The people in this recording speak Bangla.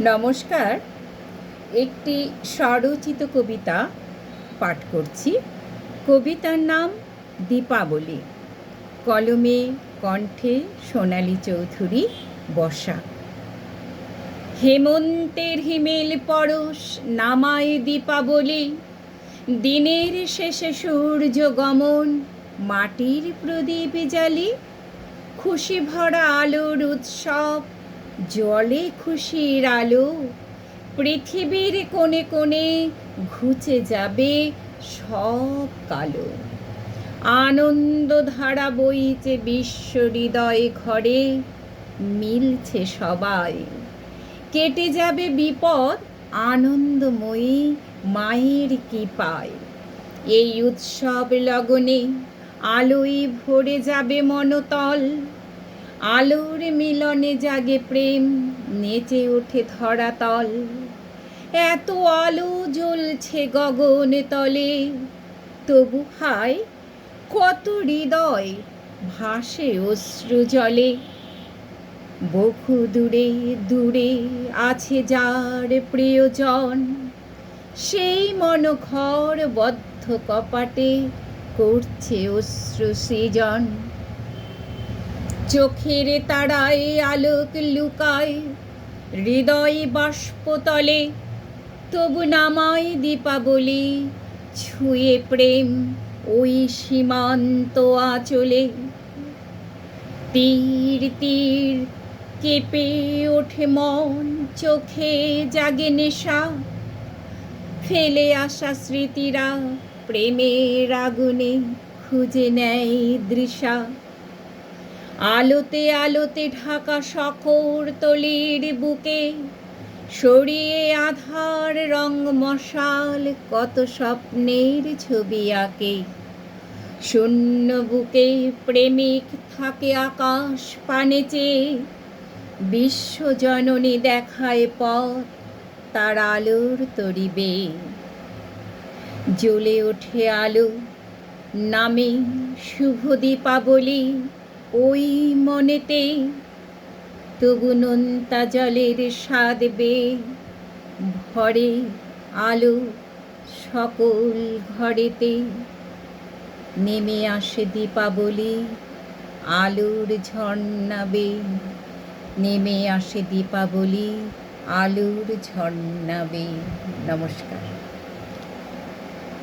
নমস্কার। একটি স্বরচিত কবিতা পাঠ করছি। কবিতার নাম দীপাবলি। কলমে কণ্ঠে সোনালী চৌধুরী বসা। হেমন্তের হিমেল পরশ নামায় দীপাবলি। দিনের শেষে সূর্য গমন, মাটির প্রদীপ জালি খুশি ভরা আলোর উৎসব জলে খুশির আলো, পৃথিবীর কোণে কোণে ঘুচে যাবে সব কালো। আনন্দ ধারা বইছে বিশ্ব হৃদয় ঘরে, মিলছে সবাই। কেটে যাবে বিপদ, আনন্দময়ী মায়ের কৃপায়। এই উৎসব লগনে আলোয় ভরে যাবে মনতল আলোর মিলনে জাগে প্রেম, নেচে ওঠে ধরাতল এত আলো জ্বলছে গগন তলে, তবু হায় কত হৃদয় ভাসে অশ্রু জলে। বহু দূরে দূরে আছে যার প্রিয়জন, সেই মনঘর বদ্ধ কপাটে করছে অশ্রু সৃজন। চোখের তারায় আলোক লুকায়, হৃদয় বাষ্পতলে। তবু নামায় দীপাবলি, ছুঁয়ে প্রেম ওই সীমান্ত আঁচলে। তীর তীর কেঁপে ওঠে মন, চোখে জাগে নেশা। ফেলে আসা স্মৃতিরা প্রেমের আগুনে খুঁজে নেয় দৃশা। আলোতে আলোতে ঢাকা শখর তলির বুকে সরিয়ে আধার রং মশাল, কত স্বপ্নের ছবি আঁকে। শূন্য বুকে প্রেমিক থাকে আকাশ পানে চেয়ে বিশ্বজননী দেখায় পথ তার আলোর তরিবে। জ্বলে ওঠে আলো, নামে শুভ দীপাবলি ওই মনেতে তবু নন্তা জলের স্বাদ বে, ভরে আলো সকল ঘরেতে। নেমে আসে দীপাবলি, আলোর ঝর্ণাবে নেমে আসে দীপাবলি, আলোর ঝর্ণাবে নমস্কার।